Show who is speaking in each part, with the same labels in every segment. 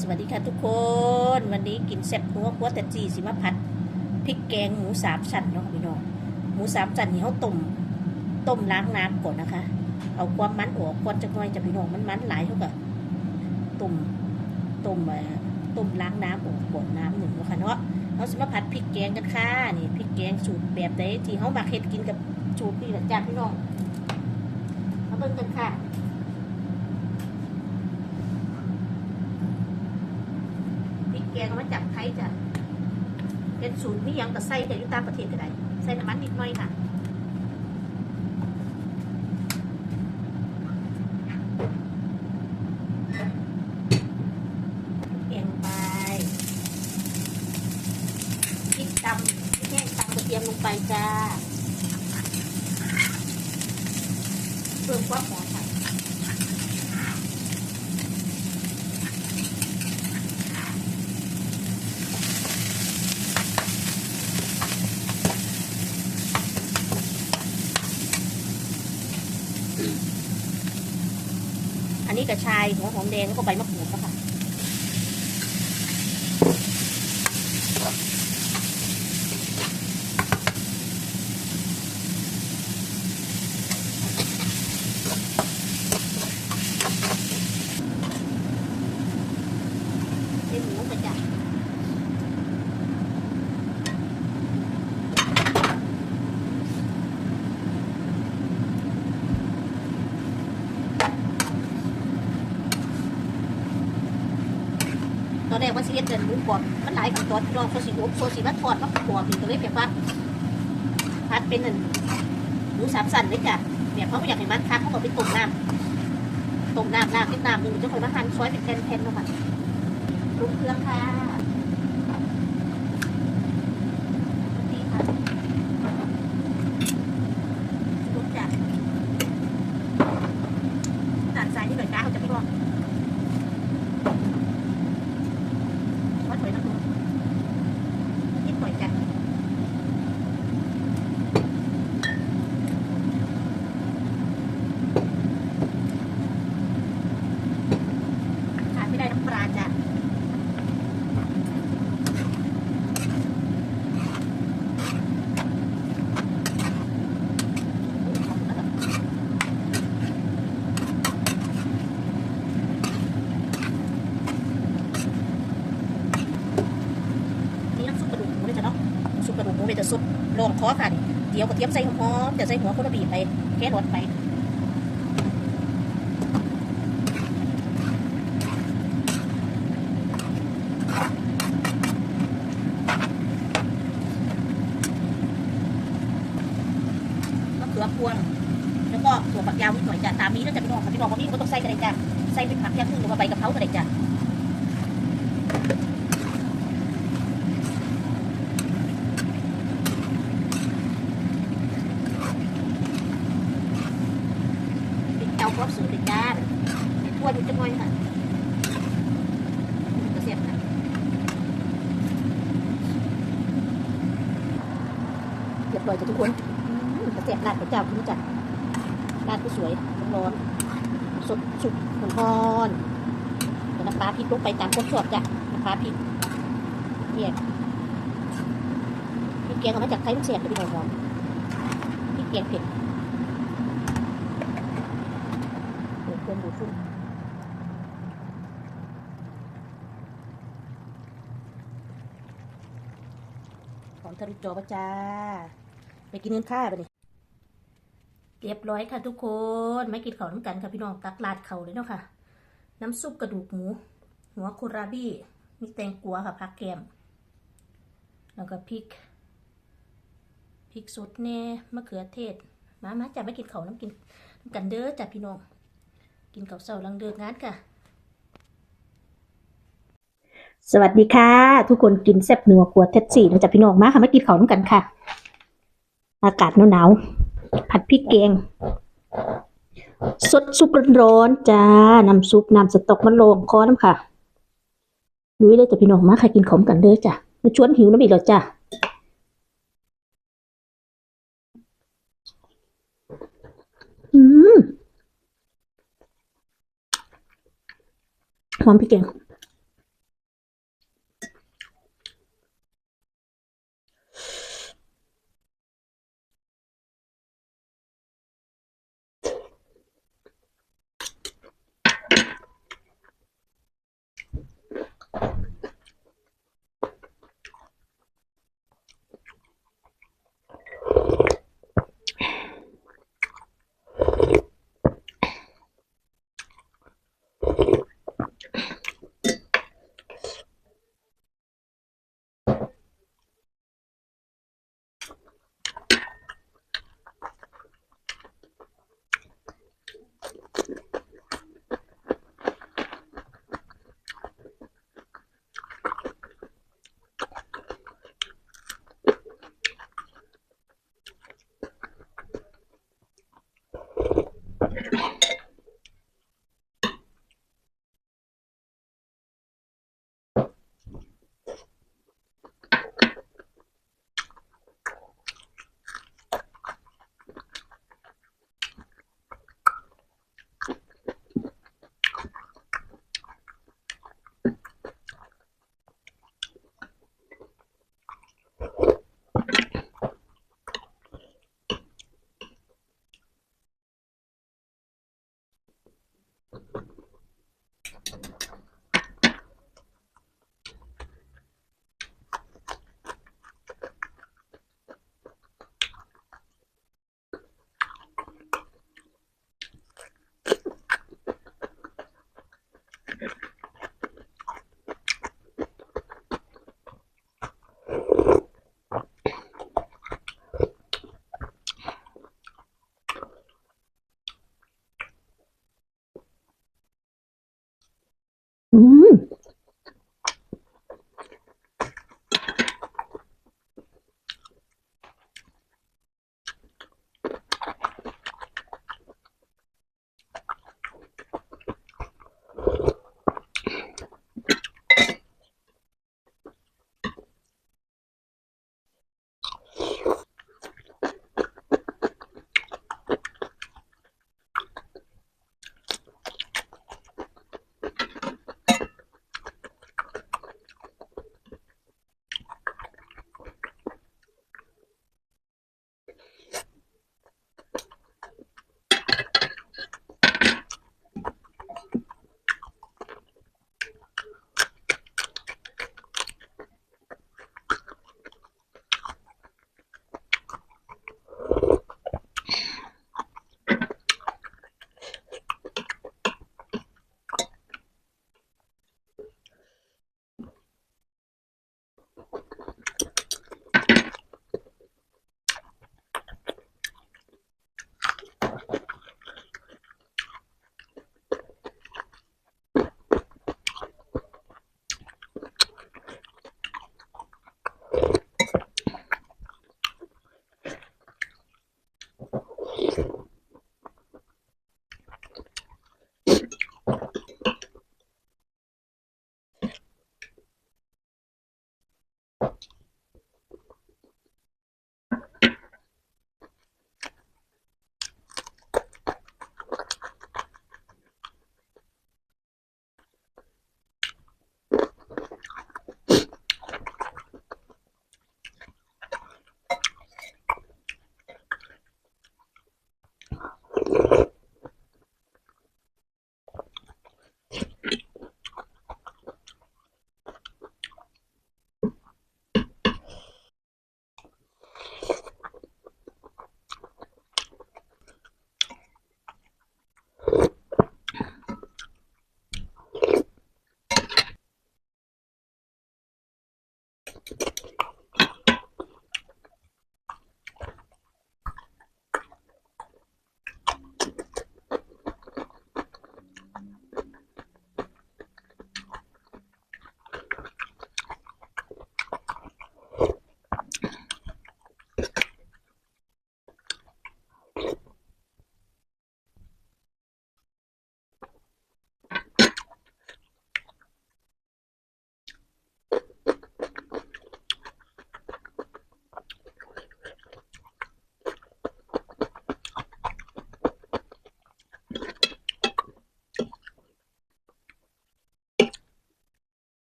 Speaker 1: สวัสดีค่ะทุกคน วันนี้กินแซ่บหัวกัวแต่จีสิมาผัดพริกแกงหมูสามชั้นเนาะพี่น้องหมูสามชั้นนี่เขาต้มต้มล้างน้ำก่อนนะคะ เอาความมันออกก่อนจะน้อยจะพี่น้องมันมันหลายเท่ากับต้มต้มต้มล้างน้ำออกก่อนน้ำหนึ่งแล้วค่ะเนาะเราสิมาผัดพริกแกงกันค่ะนี่พริกแกงสูตรแบบไหนที่เขามาเฮ็ดกินกับสูตรนี่แหละจ้าพี่น้องมาเบิ่งกันค่ะ พริกแกงเอามาจากไทยจ้ะเป็นสูตรมีหยังแต่ใส่แต่อยู่ตางประเทศก็ได้ใส่น้ำมันนิดหน่อยค่ะแกงไปพริกตำแห้งตำกระเทียมลงไปจ้าเพิ่มความหอมค่ะ อันนี้ก ระชายหัวหอมแดงแล้วก็ใบมะกรูดแล้วค่ะ เส้นหมูกระจับ ตอนแรกว่าสิเฮ็ดเดินหมูกรอบมันหลายขั้นตอนรองเขาสิอบโซสิมาทอดมากรอบนี่ก็เลยแบบว่าพัดเป็นหนึ่งหมูสามสันเลยจ้ะเนี่ยเพราะไม่อยากให้มันคักเขาบอก็ไปต้มน้ำต้มน้ำน้ำนิดน้ำหนึ่งจะคอยมาหั่นซอยเป็นแผ่นๆลงมาปรุงเครื่องค่ะดีค่ะปรุงจ้ะตัดสายนี่หน่อยจ้าเขาจะไม่ร้อนวัดถอยนะคุณนิดหน่อยจ้ะขาดไม่ได้น้ำปลาจ้ะ นี่น้ำซุปกระดูกหมูเลยจ้ะเนาะ น้ำซุปกระดูกหมูเป็นแต่ซุปรองคอค่ะนี่เดี๋ยวกระเทียมใส่หอมจะใส่หัวคนละบีไปแค่รสไปมะเขือพวงแล้วก็ถั่วฝักยาวนิดหน่อยจ้ะตามนี้แล้วจะพี่น้องค่ะพี่น้องว่าพี่ก็ต้องใส่กระเด็นจ้ะใส่เป็นผักอย่างอื่นหรือว่าใบกะเพรากระเด็นจ้ะ ติดเตาครบสูตรติดจานทั่วอยู่จังหน่อยค่ะกระเสียบค่ะเรียบร้อยจ้ะทุกคนกระเสียบราดพระเจ้าคุณจัดราดก็สวยร้อนสดสุกร้อนๆแล้วน้ำปลาพริกลงไปตามความชอบจ้ะน้ำปลาพริกเนี่ยพริกแกงเอามาจากไทยมันเสียบไปดีหอมๆพริกแกงเผ็ดเดี๋ยวเครื่องดูดฝุ่นของทะลุจอปะจ้า ไปกินเงินค่าไปดิเรียบร้อยค่ะทุกคนไม่กินข้าวน้ำกันค่ะพี่น้องตักลาดเข่าเลยเนาะค่ะ น้ำซุปกระดูกหมู หัวโคราบี้มีแตงกัวค่ะผักแกม แล้วก็พริกพริกสดแน่มะเขือเทศ มามาจ้ะไม่กินข้าวน้ำกินน้ำกันเด้อจ้ะพี่น้อง กินกับเสาลังเดินงานค่ะสวัสดีค่ะ ทุกคนกินแซ่บนัวกลัวเท็ดสี่มาจากพี่น้องมาค่ะมากินข้าวน้ำกันค่ะ อากาศหนาวๆผัดพริกแกงสดซุปร้อนๆจ้าน้ำซุปน้ำสต๊อกมันลงคอน้ำค่ะลุยเลยจ้ะพี่น้องมาค่ะกินของกันเด้อจ้ะมาชวนหิวน้ำอีกแล้วจ้ะอืมหอมพริกแกง Thank you.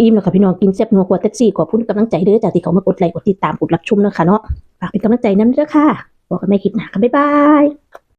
Speaker 1: อิ่มแล้วค่ะพี่น้องกินแซ่บนัวกว่าแท็กซี่ขอบคุณกำลังใจเด้อจากที่เขามากดไลค์กดติดตามกดรับชมเนะคะเนาะฝากเป็นกำลังใจนั้นเด้อค่ะบอกกันไม่คลิปหนากันบ๊ายบาย